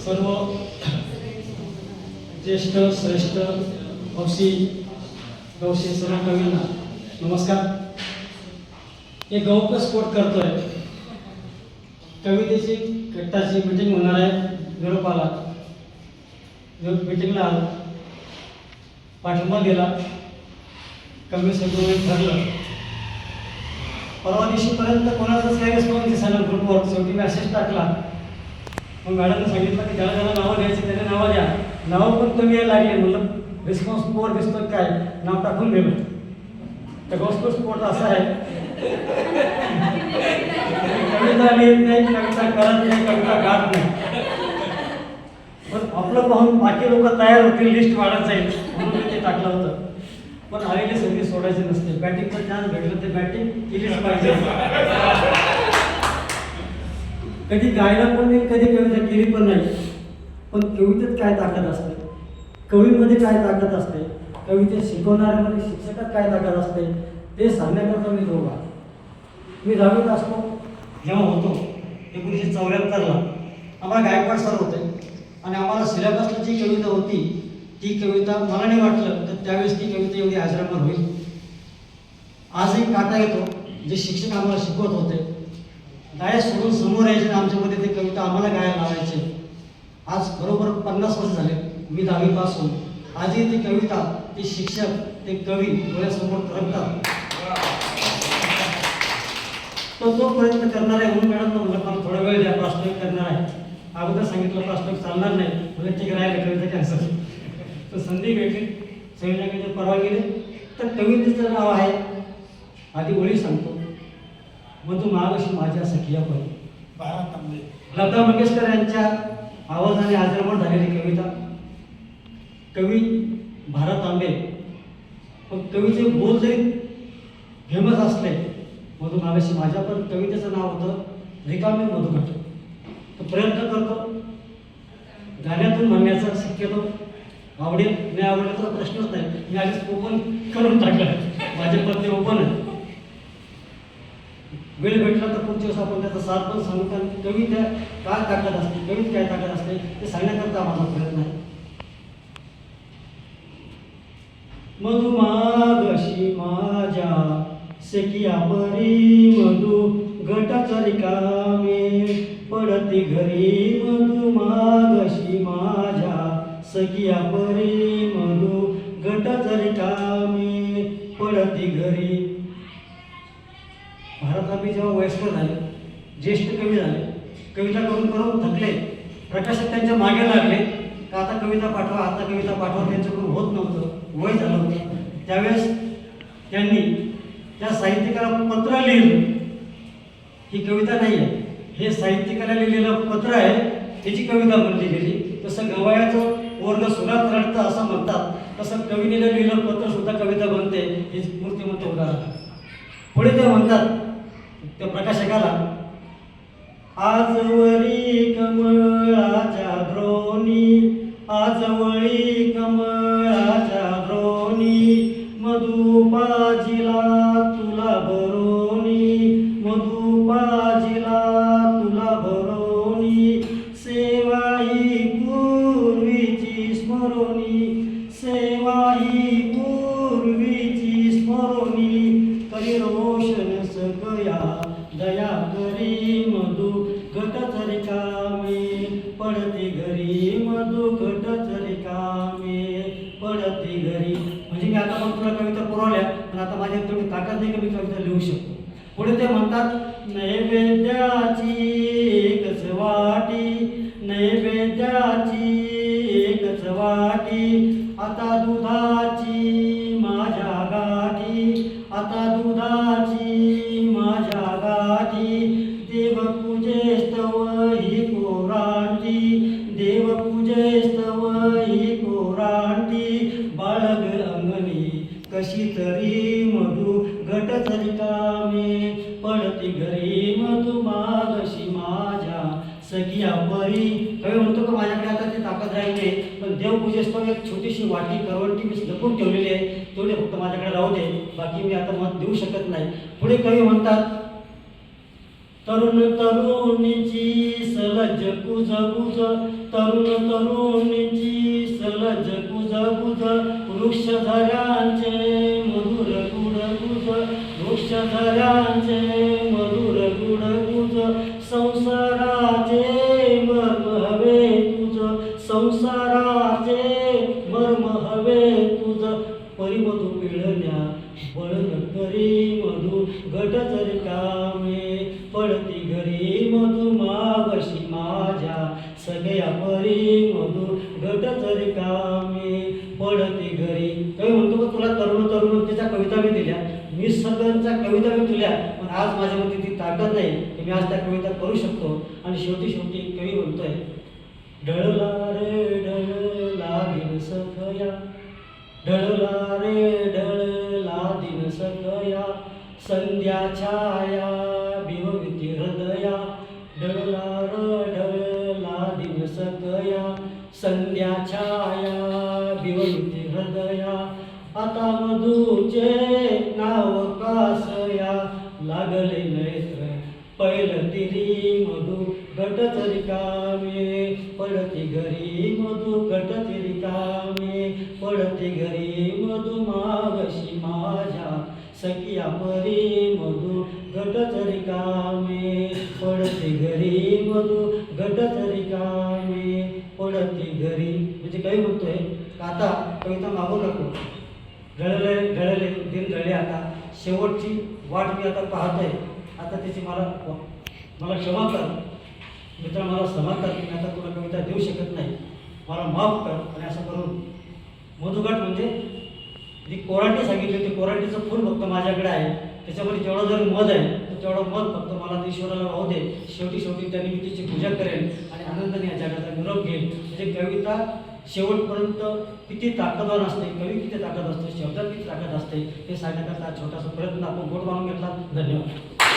सर्व ज्येष्ठ श्रेष्ठ हौशी गौशी सर्व कवींना नमस्कार. हे गौप स्पोर्ट करतोय. कवितेची कट्टाची मिटिंग होणार आहे निरोपाला. मिटिंगला आलो. पाठिंबा दिला. कमी सगळं ठरलं. परवा दिवशीपर्यंत कोणाचाच काही रिस्पॉन्स दिसायला ग्रुपवर शेवटी मेसेज टाकला. मग मॅडमने सांगितलं की ज्याला ज्याला नावं द्यायची त्याने नावं द्या. नावं पण कमी यायला लागली म्हणलं रिस्पॉन्स पोर दिसतो काय? नाव टाकून दिलं तर गॉस्पोर्ट स्पोर्ट असा आहे. कविता लिहित नाही कविता करत नाही कविता गात नाही. पण आपलं पाहून बाकी लोक तयार होतील लिस्ट वाढत जाईल म्हणून मी ते टाकलं होतं. पण आलेली संधी सोडायची नसते. बॅटिंगचं चान्स भेटलं ते बॅटिंग केलीच पाहिजे. कधी गायला पण नाही कधी कविता केली पण नाही. पण कवितेत काय ताकद असते? कवीमध्ये काय ताकद असते? कवितेत शिकवणाऱ्यामध्ये शिक्षकात काय ताकद असते? ते सांगण्याकरता मी दोघा मी दहावीत असतो जेव्हा होतो एकोणीसशे चौऱ्याहत्तरला आम्हाला गायकवाड सर होते. आणि आम्हाला सिलेबसला जी कविता होती ती कविता मला नाही वाटलं तर त्यावेळेस ती कविता एवढी आजरामर होईल. आजही काटा येतो जे शिक्षक आम्हाला शिकवत होते. गाय सोडून समोर यायचे आमच्यामध्ये ते कविता आम्हाला गायला लावायचे. आज बरोबर पन्नास वर्ष झाले मी दहावीपासून आजही ती कविता ते शिक्षक ते कवी डोळ्यासमोर तरंगतात तो तो प्रयत्न करणार आहे म्हणून मॅडम म्हणलं मला थोडा वेळ द्या प्रास्ताविक करणार आहे. अगोदर सांगितलं प्रास्ताविक चालणार नाही म्हणजे ठीक राहिलं कविता कॅन्सल तर संधी भेटली. सगळीकडे परवा गेले तर कवितेचं नाव आहे आधी ओळी सांगतो. मधु महालक्ष्मी माझ्या सखिया पण बारा तांबे. लता मंगेशकर यांच्या आवाजाने आजरमण झालेली कविता. कवी भारत आंबे पण कवीचे बोल जरी फेमस असले मधु महालक्ष्मी माझ्या पण कवितेचं नाव होतं रिकामे मधुघट तो प्रयत्न करतो. गाण्यातून म्हणण्याचा शक्यतो आवडेल. नाही आवडेल तर प्रश्नच नाही. मी आधीच ओपन करून टाकलं. माझे पत्ते ओपन आहे वेळ भेटला तर पुढच्या दिवस आपण त्याचा साथ पण सांगू. कारण की कवी त्या काय ताकद असते कवीत काय ताकद असते ते सांगण्याकरता माझा प्रयत्न आहे. मधुमागशी माझ्या सखिया परी मधु गटाचा रिकामे पडती घरी मधुमागशी माझ्या सखिया परी मधु गटाचा रिकामे पडती घरी तथापि जेव्हा वयस्कर झाले ज्येष्ठ कवी झाले कविता करून करून थकले प्रकाशक त्यांच्या मागे लागले का आता कविता पाठवा आता कविता पाठवा त्यांच्याकडून होत नव्हतं वय झालं होतं. त्यावेळेस त्यांनी त्या साहित्यिकाला पत्र लिहिलं. ही कविता नाही आहे. हे साहित्यिकाला लिहिलेलं पत्र आहे. त्याची कविता म्हणली गेली तसं गवायाचं वर्ग सुरात रडतं असं म्हणतात. तसं कवितेला लिहिलं पत्र सुद्धा कविता बनते. हे मूर्तिमंत उदाहरण. पुढे ते म्हणतात प्रकाशकाला. आजवरी कमळाच्या द्रोणी आजवळी कमळाच्या द्रोणी मधुपाजिला तुला बरोणी मधुपाजिला तुला बरोणी सेवाई पूर्वीची स्मरोणी सेवा दुखट मधु घटच रिकामे पडते घरी. म्हणजे मी आता मग तुला कविता पुरवल्या पण आता माझ्या तेवढी ताकद नाही की मी कविता लिहू शकतो पुढे ते म्हणतात नैवेद्याची एकच कवी म्हणतो का माझ्याकडे आता ती ताकद राहिली पण देवपूजेस्तव एक छोटीशी वाटी करवंटी मी लपून ठेवलेली आहे तेवढे फक्त माझ्याकडे राहू दे बाकी मी आता मत देऊ शकत नाही. पुढे कवी म्हणतात तरुण तरुणीची सलज कुज बुज तरुण तरुणीची सलज कुज बुज वृक्ष झऱ्यांचे मधुर गुड गुज वृक्ष धरांचे मधुर पिळण्या करी मधु गटचर कामे. पडती घरी मधु मावशी माझ्या. सगळ्या परी मधु गटचर कामे. पडती घरी कवी म्हणतो का तुला तरुण तरुणतेच्या कविता मी दिल्या. मी सगळ्यांच्या कविता मी दिल्या पण आज माझ्यामध्ये ती ताकद नाही की मी आज त्या कविता करू शकतो. आणि शेवटी शेवटी कवी म्हणतोय ढळला रे ढळला सखया ढळला रे ढळला दिन संध्या छाया बिहविती हृदया ढळला रडला दिन सखया संध्या छाया बिहविती हृदया। आता मधूचे नाव कासया लागले नेत्र पहिलं तिरी मधू गटच रिकामे पडती घरी रिकामे घरी म्हणजे काही म्हणतोय आता कविता मागू नको. घडले घडले दिन घडले आता. शेवटची वाट मी आता पाहतोय. आता त्याची मला मला क्षमा कर. मित्र मला क्षमा कर. की मी आता तुला कविता देऊ शकत नाही. मला माफ कर. आणि असं करून. मधुगट म्हणजे जी कोराटी सांगितली होती. कोराटीचं फूल फक्त माझ्याकडे आहे. त्याच्यामध्ये जेवढं जर मध आहे तेवढं मन फक्त मला ईश्वराला राहू दे. शेवटी शेवटी त्या निमित्तीची पूजा करेन आणि आनंदाने या जगाचा निरोप घेईल म्हणजे कविता शेवटपर्यंत किती ताकदवान असते कवी किती ताकद असते शब्दात किती ताकद असते हे सांगण्याकरता छोटासा प्रयत्न आपण गोट मानून घेतला धन्यवाद.